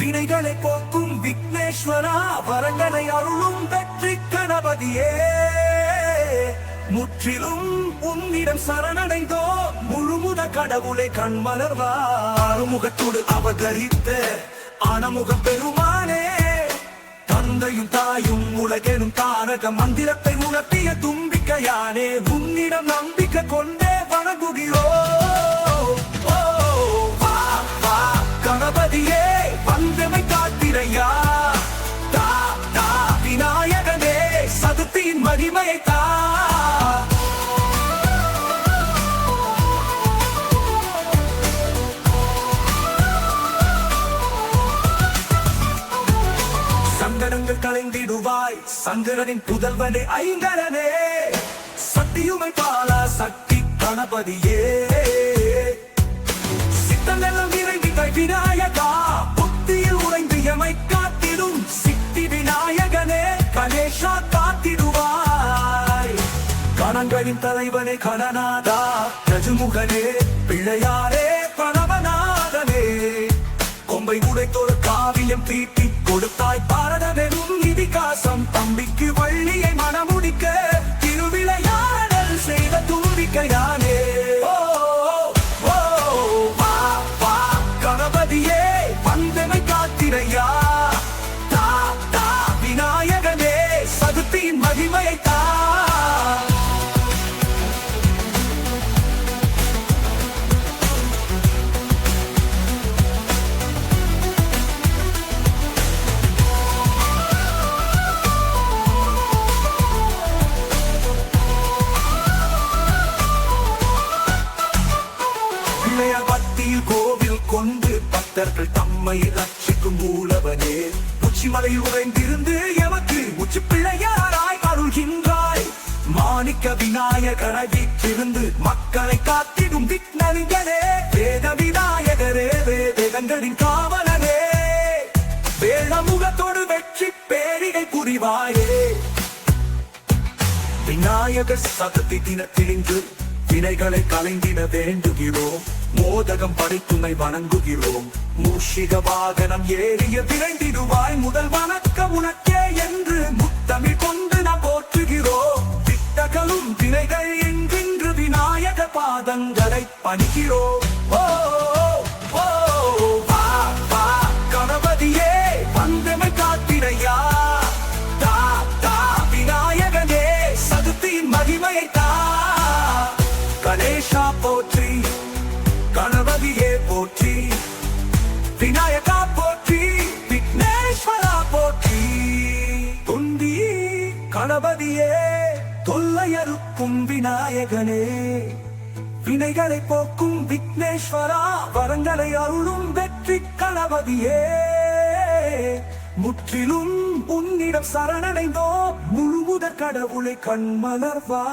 வினைகளை போக்கும் விக்னேஸ்வரா வரங்களை அருளும் வெற்றி கணபதியே. முற்றிலும் உன்னிடம் சரணடைந்தோ முழுமுத கடவுளை கண்மலர்வா அறுமுகத்தோடு அவதரித்த அனமுக பெருமானே. தந்தையும் தாயும் உலகெனும் தாரக மந்திரத்தை உணர்த்திய தும்பிக்கையானே. உன்னிடம் நம்பிக்கை கொண்டே வணங்குகிறோம். சங்கரனின் புதல்வனே ஐங்கரனே. சக்தியுமை பாலா சக்தி கணபதியே. சித்தமெல்லாம் நிறைந்திட்டாய் விநாயகா புத்தியில் உறைந்து எமை காத்திடும் சித்தி விநாயகனே. கணேஷா காத்திடுவாய். கணங்களின் தலைவனே கணநாதா ரஜுமுகனே பிள்ளையாரே பிரணவநாதனே. கொம்பை உடைத்தொரு காவியம் தீட்டி கொடுத்தாய் பாரதமெனும் இதிகாசம். தம்பிக்கு வள்ளியை மனமுடிக்க திருவிளையாடல் செய்த தும்பிக்கையானே ஓ, கணபதியே வந்தனை காத்திரையா. பக்தர்கள் தம்மை ரட்சிக்கும் மூலவனே. உச்சிமலை உறைந்திருந்து எமக்கு உச்சி பிள்ளையாராய் அருள்கின்றாய். மாணிக்க விநாயகரை வீற்றிருந்து மக்களை காத்திடும் விக்னரிகளே வேத விநாயகரே வேதங்களின் காவலனே. வேளமுகத்தோடு வெற்றி பேரிகை புரிவாயே. விநாயகர் சதுர்த்தி தினத்திலிருந்து வினைகளை கலைந்திட வேண்டுகிறோம். மோதகம் படைத்துணை வணங்குகிறோம். மூஷிக வாகனம் ஏறிய விரைந்திடுவாய். முதல் வணக்கம் உனக்கே என்று முத்தமிழ் கொண்டு நாம் போற்றுகிறோம். திட்டகளும் திரைகள் என்கின்ற விநாயக பாதங்களை பணிகிறோம். ஓ ஓ, வா, கணபதியே வந்தமை காத்திரையா. தா தா விநாயகனே சதுர்த்தியின் மகிமையை தா. கணேஷா போற்றி கணபதியே தொல்லையறுக்கும் விநாயகனே. வினைகளை போக்கும் விக்னேஸ்வரா வரங்களை அருளும் வெற்றி கணபதியே. முற்றிலும் உன்னிடம் சரணடைந்தோ முழுமுதற் கடவுளை கண்மலர்வா.